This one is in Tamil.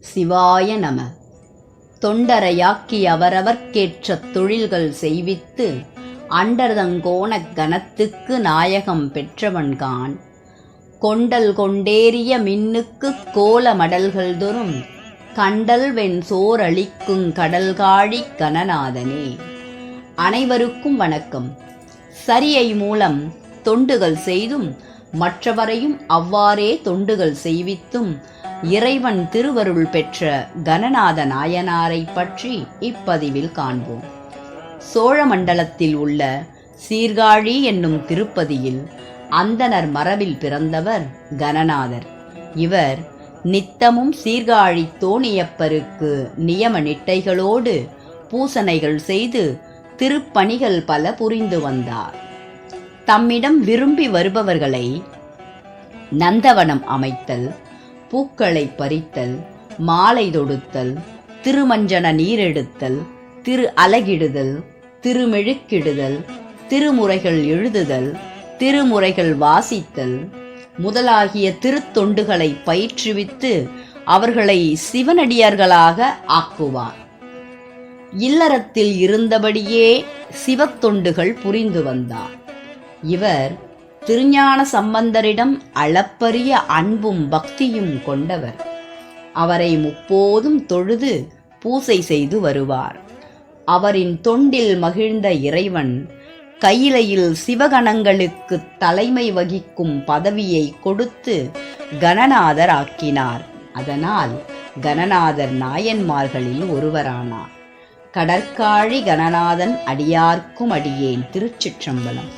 சிவாய நம. தொண்டரையாக்கி அவரவர்க்கேற்ற தொழில்கள் செய்வித்து அண்டர்தங்கோணக் கணத்துக்கு நாயகம் பெற்றவன்கான் கொண்டல் கொண்டேறிய மின்னுக்குக் கோல மடல்கள் தோறும் கண்டல் வெண் சோரளிக்குங் கடல்காழி கணநாதனே அனைவருக்கும் வணக்கம். சரியை மூலம் தொண்டுகள் செய்தும் மற்றவரையும் அவ்வாறே தொண்டுகள் செய்வித்தும் இறைவன் திருவருள் பெற்ற கணநாத நாயனாரை பற்றி இப்பதிவில் காண்போம். சோழ மண்டலத்தில் உள்ள சீர்காழி என்னும் திருப்பதியில் அந்தணர் மரபில் பிறந்தவர் கணநாதர். இவர் நித்தமும் சீர்காழி தோணியப்பருக்கு நியம நிட்டைகளோடு பூசனைகள் செய்து திருப்பணிகள் பல புரிந்து வந்தார். தம்மிடம் விரும்பி வருபவர்களை நந்தவனம் அமைத்தல் பூக்களை பறித்தல் மாலை தொடுத்தல் திருமஞ்சன நீரெடுத்தல் திரு அலகிடுதல் திருமெழுக்கிடுதல் திருமுறைகள் எழுதுதல் திருமுறைகள் வாசித்தல் முதலாகிய திருத்தொண்டுகளை பயிற்றுவித்து அவர்களை சிவனடியார்களாக ஆக்குவார். இல்லறத்தில் இருந்தபடியே சிவத்தொண்டுகள் புரிந்து வந்தார். இவர் திருஞான சம்பந்தரிடம் அளப்பரிய அன்பும் பக்தியும் கொண்டவர். அவரை முப்போதும் தொழுது பூசை செய்து வருவார். அவரின் தொண்டில் மகிழ்ந்த இறைவன் கையிலையில் சிவகணங்களுக்கு தலைமை வகிக்கும் பதவியை கொடுத்து கணநாதர் ஆக்கினார் அதனால் கணநாதர் நாயன்மார்களில் ஒருவரானார். கடற்காழி கணநாதன் அடியார்க்கும் அடியேன் திருச்சிற்றம்பலம்.